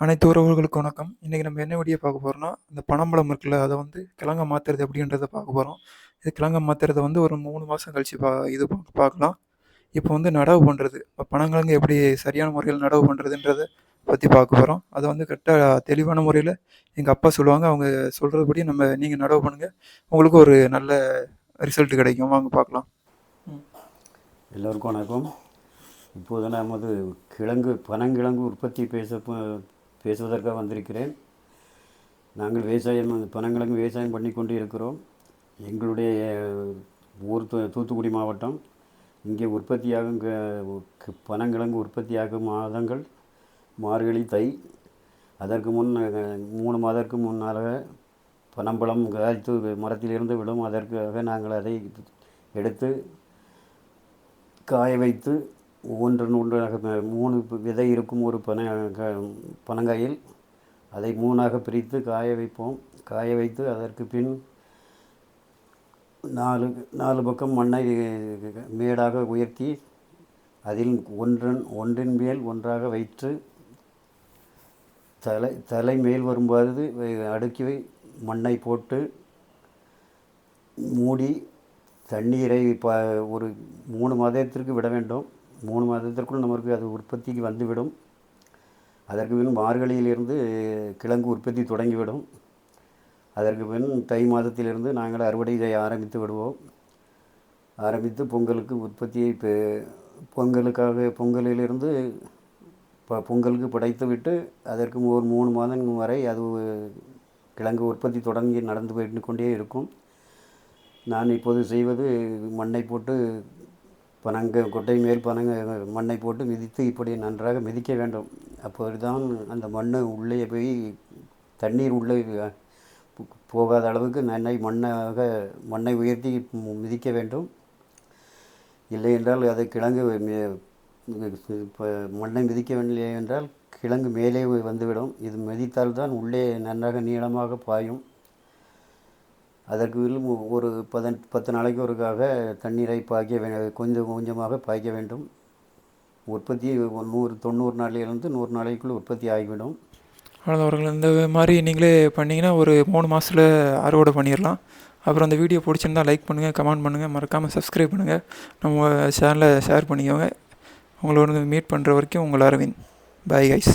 அனைத்து உறவுகளுக்கும் வணக்கம். இன்றைக்கி நம்ம என்ன வீடியோ பார்க்க போகிறோம்னா இந்த பனம்பழம் இருக்குல்ல அதை வந்து கிழங்க மாற்றுறது எப்படின்றத பார்க்க போகிறோம் இது கிழங்க மாற்றுறத வந்து ஒரு மூணு மாதம் கழித்து பா இது பா- பார்க்கலாம். இப்போ வந்து நடவு பண்ணுறது இப்போ பனங்கிழங்கு எப்படி சரியான முறையில் நடவு பண்ணுறதுன்றத பற்றி பார்க்க போகிறோம் அதை வந்து கரெக்டாக தெளிவான முறையில் எங்கள் அப்பா சொல்லுவாங்க. அவங்க சொல்கிறபடி நம்ம நீங்கள் நடவு பண்ணுங்கள் உங்களுக்கு ஒரு நல்ல ரிசல்ட் கிடைக்கும். வாங்க பார்க்கலாம். எல்லோருக்கும் வணக்கம். இப்போது நமது கிழங்கு பனங்கிழங்கு உற்பத்தி பேச ப- பேசுவதற்காக வந்திருக்கிறேன். நாங்கள் விவசாயம் பனங்கிழங்கு விவசாயம் பண்ணி கொண்டு இருக்கிறோம் எங்களுடைய ஊர் தூ தூத்துக்குடி மாவட்டம். இங்கே உற்பத்தியாகும் க- பனங்கிழங்கு உற்பத்தியாகும் மாதங்கள் மார்கழி தை. அதற்கு முன் மூணு மாதத்துக்கு முன்னால் பனம்பழம் காய்த்து மரத்திலிருந்து விடும். அதற்காக நாங்கள் அதை எடுத்து காய வைத்து ஒவ்வொன்றும் ஒன்றாக மூணு விதை இருக்கும் ஒரு பன க- பனங்காயில். அதை மூணாக பிரித்து காய வைப்போம். காய வைத்து அதற்கு பின் நாலு நாலு பக்கம் மண்ணை மேடாக உயர்த்தி அதில் ஒன்றன் ஒன்றின் மேல் ஒன்றாக வைத்து தலை தலை மேல் வரும்போது அடுக்கி மண்ணை போட்டு மூடி தண்ணீரை ப ஒரு மூணு மாதத்திற்கு விட வேண்டும். மூணு மாதத்திற்குள் நமக்கு அது உற்பத்திக்கு வந்துவிடும். அதற்கு பின் மார்கழியிலிருந்து கிழங்கு உற்பத்தி தொடங்கிவிடும். அதற்கு பின் தை மாதத்திலிருந்து நாங்கள் அறுவடை செய்ய ஆரம்பித்து விடுவோம். ஆரம்பித்து பொங்கலுக்கு உற்பத்தியை பொங்கலுக்காக பொங்கலிலிருந்து ப பொங்கலுக்கு படைத்து விட்டு அதற்கு ஒரு மூணு மாதம் வரை அது கிழங்கு உற்பத்தி தொடங்கி நடந்து போயிட்டு கொண்டே இருக்கும். நான் இப்போது செய்வது மண்ணை போட்டு பனங்க கொட்டை மேல் பனங்க மண்ணை போட்டு மிதித்து இப்படி நன்றாக மிதிக்க வேண்டும். அப்போதுதான் அந்த மண் உள்ளே போய் தண்ணீர் உள்ளே போகாத அளவுக்கு நன்னை மண்ணாக மண்ணை உயர்த்தி மிதிக்க வேண்டும். இல்லை என்றால் அது கிழங்கு இப்போ மண்ணை மிதிக்கவில்லை என்றால் கிழங்கு மேலே வந்துவிடும். இது மிதித்தால் தான் உள்ளே நன்றாக நீளமாக பாயும். அதற்கு ஒரு பதன் பத்து நாளைக்கு ஒருக்காக தண்ணீரை பாய்க்க வே கொஞ்சம் கொஞ்சமாக பாய்க்க வேண்டும். உற்பத்தி நூறு தொண்ணூறு நாளிலிருந்து நூறு நாளைக்குள் உற்பத்தி ஆகிவிடும். அவ்வளோதான் இந்த மாதிரி நீங்களே பண்ணிங்கன்னா ஒரு மூணு மாதத்தில் அறுவடை பண்ணிடலாம் அப்புறம் அந்த வீடியோ பிடிச்சிருந்தா லைக் பண்ணுங்கள் கமெண்ட் பண்ணுங்கள் மறக்காமல் சப்ஸ்கிரைப் பண்ணுங்கள் நம்ம சேனலை ஷேர் பண்ணிக்கோங்க. உங்களோட மீட் பண்ணுற வரைக்கும் உங்கள் அரவிந்த். Bye guys